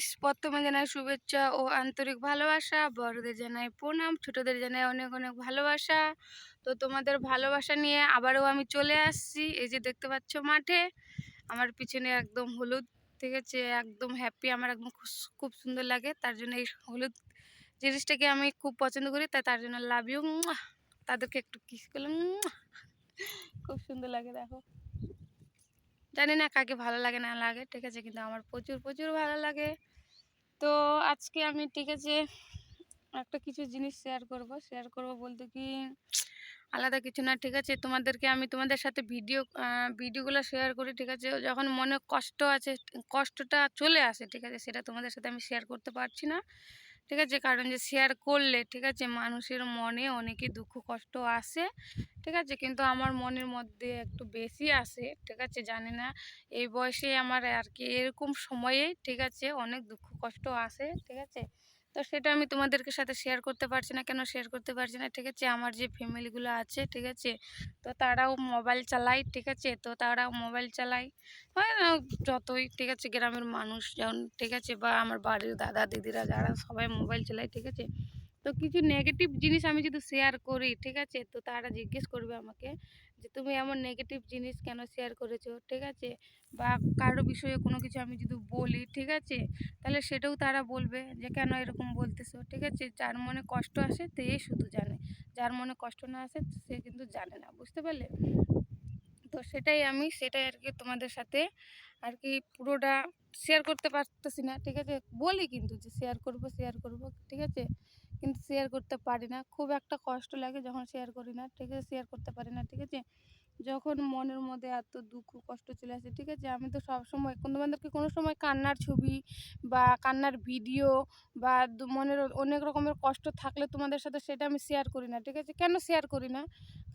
Guys প্রথমে জানাই শুভেচ্ছা ও আন্তরিক ভালোবাসা, বড়দের জানাই প্রণাম, ছোটদের জানাই অনেক অনেক ভালোবাসা। তো তোমাদের ভালোবাসা নিয়ে আবারও আমি চলে আসছি, এই যে দেখতে পাচ্ছ মাঠে। আমার পিছনে একদম হলুদ ঠিক আছে একদম হ্যাপি আমার একদম খুব সুন্দর লাগে। তার জন্য এই হলুদ জিনিসটাকে আমি খুব পছন্দ করি, তাই তার জন্য লাভ ইউ তাদেরকে একটু কিস করলাম খুব সুন্দর লাগে, দেখো। জানি না কাকে ভালো লাগে, না লাগে, ঠিক আছে, কিন্তু আমার প্রচুর প্রচুর ভালো লাগে। তো আজকে আমি ঠিক আছে একটা কিছু জিনিস শেয়ার করব। শেয়ার করব বলতে কি আলাদা কিছু না, ঠিক আছে? তোমাদেরকে আমি তোমাদের সাথে ভিডিও ভিডিওগুলো শেয়ার করি, ঠিক আছে? যখন মনে কষ্ট আছে, কষ্টটা চলে আসে, ঠিক আছে? সেটা তোমাদের সাথে আমি শেয়ার করতে পারছি না। ঠিক আছে? কারণ যে শেয়ার করলে, ঠিক আছে? মানুষের মনে অনেকে দুঃখ, কষ্ট আসে, ঠিক আছে? কিন্তু আমার মনের মধ্যে একটু বেশি আসে, ঠিক আছে? জানি না, এই বয়সে আমার আর কি এরকম সময়ে, ঠিক আছে? অনেক দুঃখ, কষ্ট আসে, ঠিক আছে? তো সেটা আমি তোমাদেরকে সাথে শেয়ার করতে পারছি না। কেন শেয়ার করতে পারছি না? ঠিক আছে? আমার যে ফ্যামিলিগুলো আছে, ঠিক আছে? তো তারাও মোবাইল চালায়, ঠিক আছে? তো তারাও মোবাইল চালায়। হয় না যতই, ঠিক আছে? গ্রামের মানুষ যেমন ঠিক আছে? বা আমার বাড়ির দাদা, দিদিরা যারা সবাই মোবাইল চালায়, ঠিক আছে? তো কিছু নেগেটিভ জিনিস আমি যদি শেয়ার করি, ঠিক আছে? তো তারা জিজ্ঞেস করবে আমাকে যে, তুমি এমন নেগেটিভ জিনিস কেন শেয়ার করেছ? ঠিক আছে? বা কারও বিষয়ে কোনো কিছু আমি যদি বলি, ঠিক আছে? তাহলে সেটাও তারা বলবে যে, কেন এরকম বলতেছো? ঠিক আছে? যার মনে কষ্ট আসে তেই শুধু জানে। যার মনে কষ্ট না আসে, সে কিন্তু জানে না। বুঝতে পারলে? তো সেটাই আমি, সেটাই আর কি তোমাদের সাথে আর কি পুরোটা শেয়ার করতে পারতেছি না, ঠিক আছে? বলি কিন্তু যে শেয়ার করব শেয়ার করব, ঠিক আছে? কিন্তু শেয়ার করতে পারি না। খুব একটা কষ্ট লাগে যখন শেয়ার করি না, ঠিক আছে? শেয়ার করতে পারি না, ঠিক আছে? যখন মনের মধ্যে এত দুঃখ, কষ্ট চলে আসে, ঠিক আছে? আমি তো সব সময় বন্ধুবান্ধবকে কোনো সময় কান্নার ছবি বা কান্নার ভিডিও বা মনের অনেক রকমের কষ্ট থাকলে তোমাদের সাথে সেটা আমি শেয়ার করি না, ঠিক আছে? কেন শেয়ার করি না?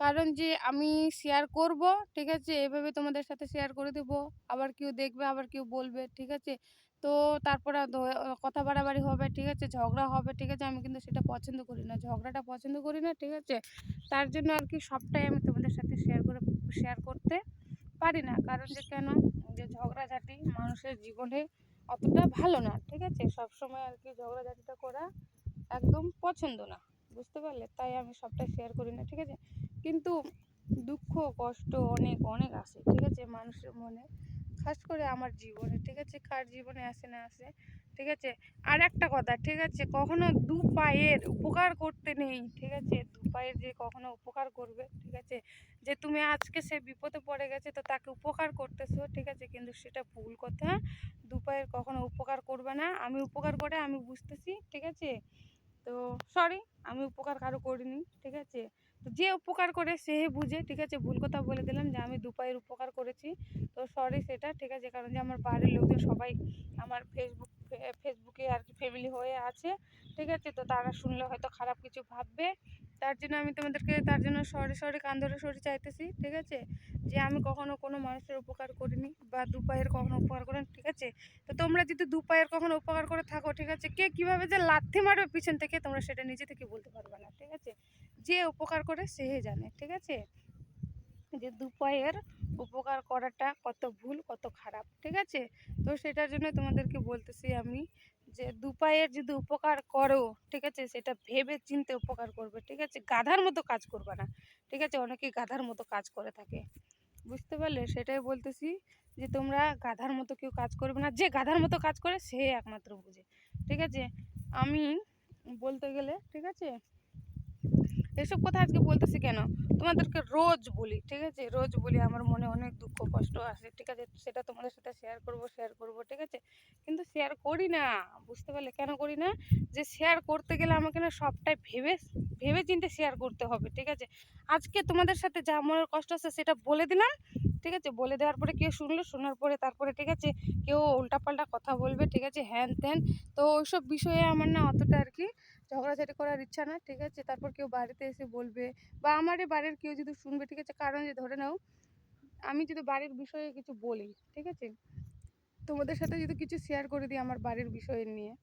কারণ যে আমি শেয়ার করব, ঠিক আছে? এভাবে তোমাদের সাথে শেয়ার করে দেব, আবার কেউ দেখবে, আবার কেউ বলবে, ঠিক আছে? তো তারপরে কথা বাড়াবাড়ি হবে, ঠিক আছে? ঝগড়া হবে, ঠিক আছে? আমি কিন্তু সেটা পছন্দ করি না। ঝগড়াটা পছন্দ করি না, ঠিক আছে? তার জন্য আর কি সবটাই আমি তোমাদের সাথে শেয়ার করে শেয়ার করতে পারি না। কারণ যে কেন? যে ঝগড়াঝাটি মানুষের জীবনে অতটা ভালো না, ঠিক আছে? সব সময় আর কি ঝগড়াঝাটিটা করা একদম পছন্দ না, বুঝতে পারলে? তাই আমি সবটা শেয়ার করি না, ঠিক আছে? কিন্তু দুঃখ, কষ্ট অনেক অনেক আসে ঠিক আছে? মানুষের মনে খাস করে আমার জীবনে, ঠিক আছে? কার জীবনে আসে না আসে, ঠিক আছে? আর একটা কথা, ঠিক আছে? কখনো দু পায়ের উপকার করতে নেই, ঠিক আছে? দু পায়ের যে কখনো উপকার করবে, ঠিক আছে? যে তুমি আজকে সে বিপদে পড়ে গেছে, তো তাকে উপকার করতেছো, ঠিক আছে? কিন্তু সেটা ভুল কথা। দু পায়ের কখনো উপকার করবে না। আমি উপকার করে, আমি বুঝতেছি, ঠিক আছে? তো সরি আমি উপকার কারও করিনি, ঠিক আছে? যে উপকার করে সে বুঝে, ঠিক আছে? ভুল কথা বলে দিলাম যে আমি দু পায়ের উপকার করেছি। তো সরি সেটা, ঠিক আছে? কারণ যে আমার বাড়ির লোকজন সবাই আমার ফেসবুক ফেসবুকে আর কি ফ্যামিলি হয়ে আছে, ঠিক আছে? তো তারা শুনলে হয়তো খারাপ কিছু ভাববে। তার জন্য আমি তোমাদেরকে, তার জন্য সরি সরি কান ধরে সরি চাইতেছি, ঠিক আছে? যে আমি কখনো কোনো মানুষের উপকার করিনি বা দু পায়ের কখনো উপকার করিনি, ঠিক আছে? তো তোমরা যদি দু পায়ের কখনো উপকার করে থাকো, ঠিক আছে? কে কীভাবে যে লাথি মারবে পিছন থেকে, তোমরা সেটা নিজে থেকে বলতে পারবে না, ঠিক আছে? যে উপকার করে সে জানে, ঠিক আছে? যে দু পায়ের উপকার করাটা কত ভুল, কত খারাপ, ঠিক আছে? তো সেটার জন্য তোমাদেরকে বলতেছি আমি যে দু পায়ের যদি উপকার করো, ঠিক আছে? সেটা ভেবে চিনতে উপকার করবে, ঠিক আছে? গাধার মতো কাজ করবে না, ঠিক আছে? অনেকেই গাধার মতো কাজ করে থাকে, বুঝতে পারলে? সেটাই বলতেছি যে তোমরা গাধার মতো কেউ কাজ করবে না, যে গাধার মতো কাজ করে সে একমাত্র বুঝে, ঠিক আছে? আমি বলতে গেলে, ঠিক আছে? এসব কথা আজকে বলতেছি কেন? তোমাদেরকে রোজ বলি, ঠিক আছে? রোজ বলি, আমার মনে অনেক দুঃখ, কষ্ট আসে, ঠিক আছে? সেটা তোমাদের সাথে শেয়ার করব শেয়ার করব, ঠিক আছে? কিন্তু শেয়ার করি না, বুঝতে পারলে? কেন করি না? যে শেয়ার করতে গেলে আমাকে না সবটাই ভেবে ভেবে চিন্তে শেয়ার করতে হবে, ঠিক আছে? আজকে তোমাদের সাথে যা মনের কষ্ট আছে সেটা বলে দিলাম, ঠিক আছে? বলে দেওয়ার পরে কেউ শুনলো, শোনার পরে তারপরে, ঠিক আছে? কেউ উল্টাপাল্টা কথা বলবে, ঠিক আছে? হ্যান ত্যান, তো ওইসব বিষয়ে আমার না অতটা আর কি ঝগড়াঝাটি করার ইচ্ছা না, ঠিক আছে? তারপর কেউ বাড়িতে এসে বলবে বা আমারই বাড়ির কেউ যদি শুনবে, ঠিক আছে? কারণ যে ধরে নাও, আমি যদি বাড়ির বিষয়ে কিছু বলি, ঠিক আছে? তোমাদের সাথে যদি কিছু শেয়ার করে দিই আমার বাড়ির বিষয় নিয়ে,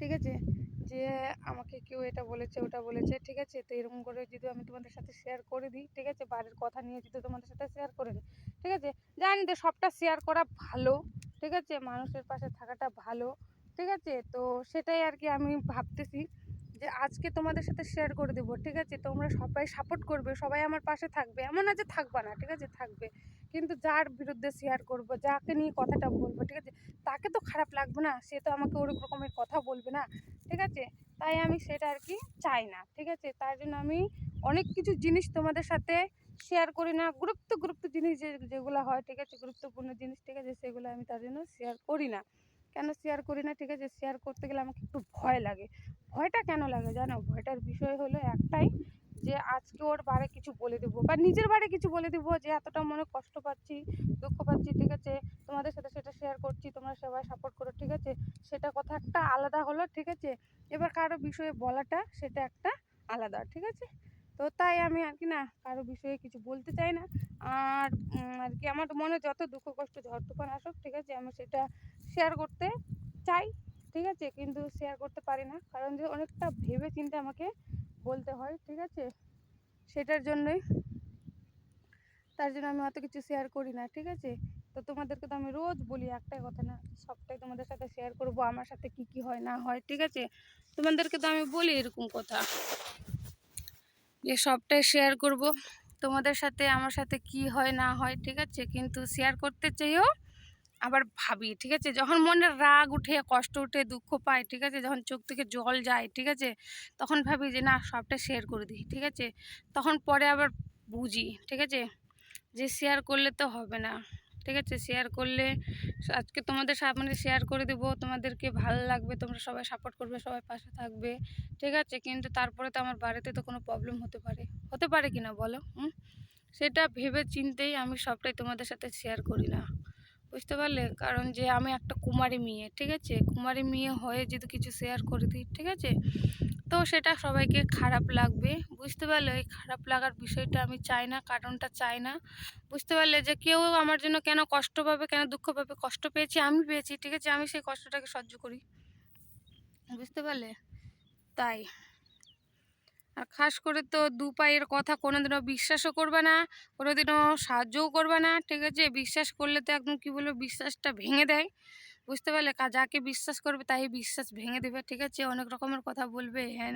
ঠিক আছে? যে আমাকে কেউ এটা বলেছে, ওটা বলেছে, ঠিক আছে? তো এরকম করে যদি আমি তোমাদের সাথে শেয়ার করে দিই, ঠিক আছে? বাড়ির কথা নিয়ে যদি তোমাদের সাথে শেয়ার করে দিই, ঠিক আছে? জানি তো সবটা শেয়ার করা ভালো, ঠিক আছে? মানুষের পাশে থাকাটা ভালো ঠিক আছে? তো সেটাই আর কি আমি ভাবতেছি যে আজকে তোমাদের সাথে শেয়ার করে দেবো, ঠিক আছে? তোমরা সবাই সাপোর্ট করবে, সবাই আমার পাশে থাকবে। এমন না যে থাকবা না, ঠিক আছে? থাকবে। কিন্তু যার বিরুদ্ধে শেয়ার করব, যাকে নিয়ে কথাটা বলব, ঠিক আছে? তাকে তো খারাপ লাগবে না, সে তো আমাকে ওরকম রকমের কথা বলবে না, ঠিক আছে? তাই আমি সেটা আর কি চাই না, ঠিক আছে? তাই জন্য আমি অনেক কিছু জিনিস তোমাদের সাথে শেয়ার করি না গুরুত্ব গুরুত্ব জিনিস যেগুলো হয়, ঠিক আছে? গুরুত্বপূর্ণ জিনিস, ঠিক আছে? সেগুলো আমি তার জন্য শেয়ার করি না। কেন শেয়ার করি না? ঠিক আছে শেয়ার করতে গেলে আমাকে একটু ভয় লাগে। ভয়টা কেন লাগে জানো? ভয়টার বিষয় হলো একটাই যে আজকে ওর বারে কিছু বলে দেবো বা নিজের বারে কিছু বলে দেবো যে এতটা মনে কষ্ট পাচ্ছি, দুঃখ পাচ্ছি, ঠিক আছে? তোমাদের সাথে সেটা শেয়ার করছি, তোমরা সবাই সাপোর্ট করো, ঠিক আছে? সেটা কথা একটা আলাদা হলো, ঠিক আছে? এবার কারও বিষয়ে বলাটা সেটা একটা আলাদা, ঠিক আছে? তো তাই আমি আর কি না, কারও বিষয়ে কিছু বলতে চাই না। আর আর কি আমার মনে যত দুঃখ কষ্ট ঝড় তুফান আসুক, ঠিক আছে? আমি সেটা শেয়ার করতে চাই, ঠিক আছে? কিন্তু শেয়ার করতে পারি না। কারণ যে অনেকটা ভেবে চিন্তে আমাকে বলতে হয়, ঠিক আছে? সেটার জন্যই, তার জন্য আমি অত কিছু শেয়ার করি না, ঠিক আছে? তো তোমাদেরকে তো আমি রোজ বলি একটাই কথা না, সবটাই তোমাদের সাথে শেয়ার করব, আমার সাথে কি কি হয়, না হয়, ঠিক আছে? তোমাদেরকে তো আমি বলি এরকম কথা, যে সবটাই শেয়ার করব, তোমাদের সাথে, আমার সাথে কি হয়, না হয়, ঠিক আছে? কিন্তু শেয়ার করতে চাইও আবার ভাবি, ঠিক আছে? যখন মনে রাগ উঠে, কষ্ট উঠে, দুঃখ পায়, ঠিক আছে? যখন চোখ থেকে জল যায়, ঠিক আছে? তখন ভাবি যে, না, সবটা শেয়ার করে দিই, ঠিক আছে? তখন পরে আবার বুঝি, ঠিক আছে? যে শেয়ার করলে তো হবে না, ঠিক আছে? শেয়ার করলে আজকে তোমাদের সামনে শেয়ার করে দেবো, তোমাদেরকে ভালো লাগবে, তোমরা সবাই সাপোর্ট করবে, সবাই পাশে থাকবে, ঠিক আছে? কিন্তু তারপরে তো আমার বাড়িতে তো কোনো প্রবলেম হতে পারে। হতে পারে কি না বলো সেটা ভেবে চিন্তেই আমি সবটাই তোমাদের সাথে শেয়ার করি না। বুঝতে পারলে কারণ যে আমি একটা কুমারী মেয়ে, ঠিক আছে? কুমারী মেয়ে হয়ে যদি কিছু শেয়ার করে দিই, ঠিক আছে? তো সেটা সবাইকে খারাপ লাগবে, বুঝতে পারলে? ওই খারাপ লাগার বিষয়টা আমি চাই না, কারণটা চাই না। বুঝতে পারলে যে কেউ আমার জন্য কেন কষ্ট পাবে, কেন দুঃখ পাবে? কষ্ট পেয়েছি, আমি পেয়েছি, ঠিক আছে? আমি সেই কষ্টটাকে সহ্য করি। বুঝতে পারলে? তাই। আর খাস করে তো দু পায়ের কথা কোনোদিনও বিশ্বাসও করবে না, কোনোদিনও সাহায্যও করবে না, ঠিক আছে? বিশ্বাস করলে তো একদম কী বলব বিশ্বাসটা ভেঙে দেয়, বুঝতে পারলে? যাকে বিশ্বাস করবে তাই বিশ্বাস ভেঙে দেবে, ঠিক আছে? অনেক রকমের কথা বলবে হ্যাঁ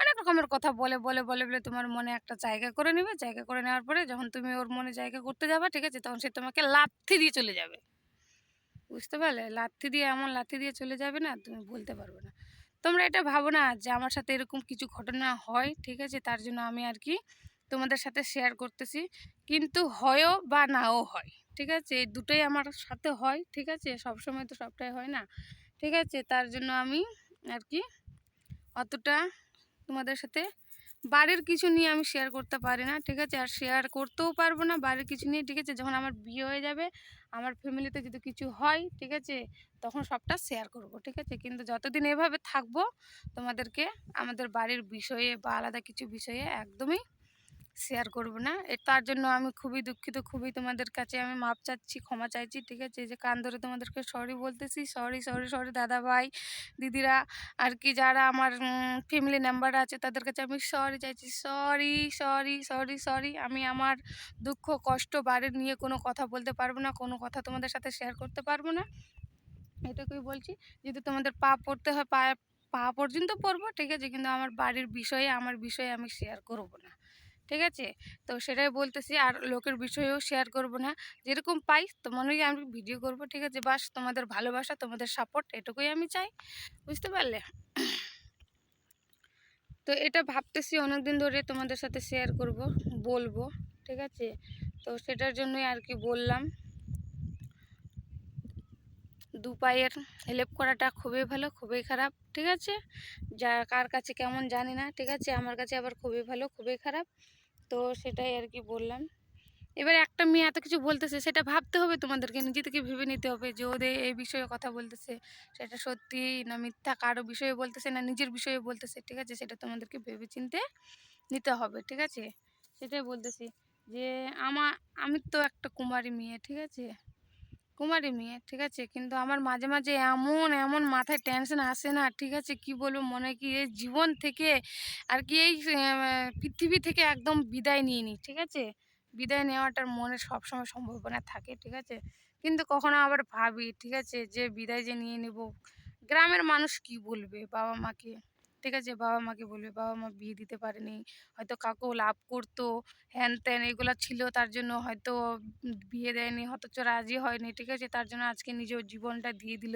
অনেক রকমের কথা বলে বলে বলে বলে তোমার মনে একটা জায়গা করে নেবে, জায়গা করে নেওয়ার পরে যখন তুমি ওর মনে জায়গা করতে যাবে, ঠিক আছে? তখন সে তোমাকে লাথি দিয়ে চলে যাবে, বুঝতে পারলে? লাথি দিয়ে, এমন লাথি দিয়ে চলে যাবে না, তুমি বলতে পারবে না। তোমরা এটা ভাবো না যে আমার সাথে এরকম কিছু ঘটনা হয়, ঠিক আছে? তার জন্য আমি আর কি তোমাদের সাথে শেয়ার করতেছি। কিন্তু হয়ও বা নাও হয়, ঠিক আছে? এই দুটোই আমার সাথে হয়, ঠিক আছে? সবসময় তো সবটাই হয় না, ঠিক আছে? তার জন্য আমি আর কি অতটা তোমাদের সাথে বাড়ির কিছু নিয়ে আমি শেয়ার করতে পারি না, ঠিক আছে? আর শেয়ার করতেও পারব না বাড়ির কিছু নিয়ে, ঠিক আছে? যখন আমার বিয়ে হয়ে যাবে, আমার ফ্যামিলিতে যদি কিছু হয়, ঠিক আছে? তখন সবটা শেয়ার করব, ঠিক আছে? কিন্তু যতদিন এভাবে থাকব, তোমাদেরকে আমাদের বাড়ির বিষয়ে বা আলাদা কিছু বিষয়ে একদমই শেয়ার করব না। তার জন্য আমি খুবই দুঃখিত, খুবই তোমাদের কাছে আমি মাপ চাচ্ছি, ক্ষমা চাইছি, ঠিক আছে? যে কান ধরে তোমাদেরকে সরি বলতেছি সরি সরি সরি দাদা ভাই, দিদিরা, আর কি যারা আমার ফ্যামিলি মেম্বার আছে তাদের কাছে আমি সরি চাইছি। সরি সরি সরি সরি আমি আমার দুঃখ, কষ্ট বাড়ির নিয়ে কোনো কথা বলতে পারব না, কোনো কথা তোমাদের সাথে শেয়ার করতে পারব না। এটুকুই বলছি যদি তোমাদের পা পড়তে হয় পা পা পর্যন্ত পড়ব, ঠিক আছে? কিন্তু আমার বাড়ির বিষয়ে, আমার বিষয়ে আমি শেয়ার করব না। ঠিক আছে? তো সেটাই বলতেছি, আর লোকের বিষয়েও শেয়ার করব না। যেরকম পাই হয় আমি ভিডিও করব, ঠিক আছে? বাস, তোমাদের ভালোবাসা, তোমাদের সাপোর্ট এটুকুই আমি চাই। বুঝতে পারলে? তো এটা ভাবতেছি, অনেকদিন ধরে তোমাদের সাথে শেয়ার করব, বলব, ঠিক আছে? তো সেটার জন্যই আর কি বললাম। দু পায়ের হেল্প করাটা খুবই ভালো, খুবই খারাপ, ঠিক আছে? যা, কার কাছে কেমন জানি না, ঠিক আছে? আমার কাছে আবার খুবই ভালো, খুবই খারাপ। তো সেটাই আর কি বললাম। এবার একটা মেয়ে এত কিছু বলতেছে, সেটা ভাবতে হবে তোমাদেরকে নিজে থেকে ভেবে নিতে হবে যে ওদের এই বিষয়ে কথা বলতেছে। সেটা সত্যি না মিথ্যা, কারও বিষয়ে বলতেছে না নিজের বিষয়ে বলতেছে, ঠিক আছে? সেটা তোমাদেরকে ভেবে চিনতে নিতে হবে, ঠিক আছে? সেটাই বলতেছি যে আমা, আমি তো একটা কুমারী মেয়ে, ঠিক আছে? কুমারী মেয়ে, ঠিক আছে? কিন্তু আমার মাঝে মাঝে এমন এমন মাথায় টেনশন আসে না, ঠিক আছে? কি বলব মনে কি এই জীবন থেকে আর কি এই পৃথিবী থেকে একদম বিদায় নিয়ে নিই ঠিক আছে? বিদায় নেওয়াটার মনে সবসময় সম্ভাবনা থাকে, ঠিক আছে? কিন্তু কখনো আবার ভাবি, ঠিক আছে? যে বিদায় যে নিয়ে নেব, গ্রামের মানুষ কি বলবে বাবা মাকে ঠিক আছে, বাবা মাকে বলবে, বাবা মা বিয়ে দিতে পারেনি। হয়তো কাকু লাভ করতো, হ্যান ত্যান এগুলো ছিল, তার জন্য হয়তো বিয়ে দেয়নি অথচ রাজি হয়নি, ঠিক আছে? তার জন্য আজকে নিজের জীবনটা দিয়ে দিল,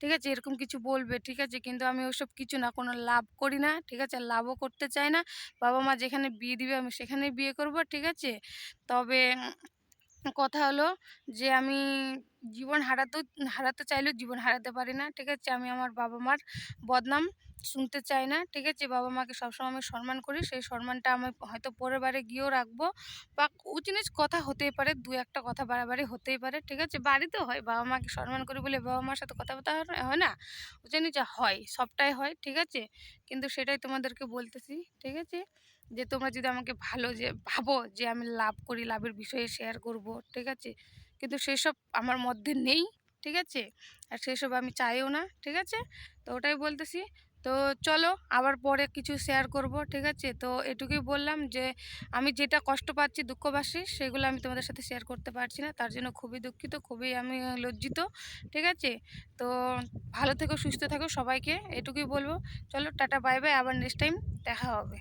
ঠিক আছে? এরকম কিছু বলবে, ঠিক আছে? কিন্তু আমি ওসব কিছু না, কোনো লাভ করি না, ঠিক আছে? লাভও করতে চাই না। বাবা মা যেখানে বিয়ে দিবে, আমি সেখানেই বিয়ে করব, ঠিক আছে? তবে কথা হলো যে, আমি জীবন হারাতেও, হারাতে চাইলেও জীবন হারাতে পারি না, ঠিক আছে? আমি আমার বাবা মার বদনাম শুনতে চাই না, ঠিক আছে? বাবা মাকে সবসময় আমি সম্মান করি, সেই সম্মানটা আমি হয়তো পরের বারে গিয়েও রাখব। বা উচিনিচ কথা হতেই পারে, দু একটা কথা বাড়াবাড়ি হতেই পারে, ঠিক আছে? বাড়িতে হয়, বাবা মাকে সম্মান করি বলে বাবা মার সাথে কথাবার্তা হয়- না উচিনিচ হয়, সবটাই হয়, ঠিক আছে? কিন্তু সেটাই তোমাদেরকে বলতেছি, ঠিক আছে? যে তোমরা যদি আমাকে ভালো যে ভাবো যে আমি লাভ করি, লাভের বিষয়ে শেয়ার করব, ঠিক আছে? কিন্তু সেসব আমার মধ্যে নেই, ঠিক আছে? আর সেসব আমি চাইও না, ঠিক আছে? তো ওটাই বলতেছি। তো চলো আবার পরে কিছু শেয়ার করব, ঠিক আছে? তো এটুকুই বললাম যে, আমি যেটা কষ্ট পাচ্ছি, দুঃখ পাচ্ছি, সেগুলো আমি তোমাদের সাথে শেয়ার করতে পারছি না। তার জন্য খুবই দুঃখিত, খুবই আমি লজ্জিত, ঠিক আছে? তো ভালো থেকো, সুস্থ থাকো সবাইকে, এটুকুই বলব। চলো, টাটা বাই বাই আবার নেক্সট টাইম দেখা হবে।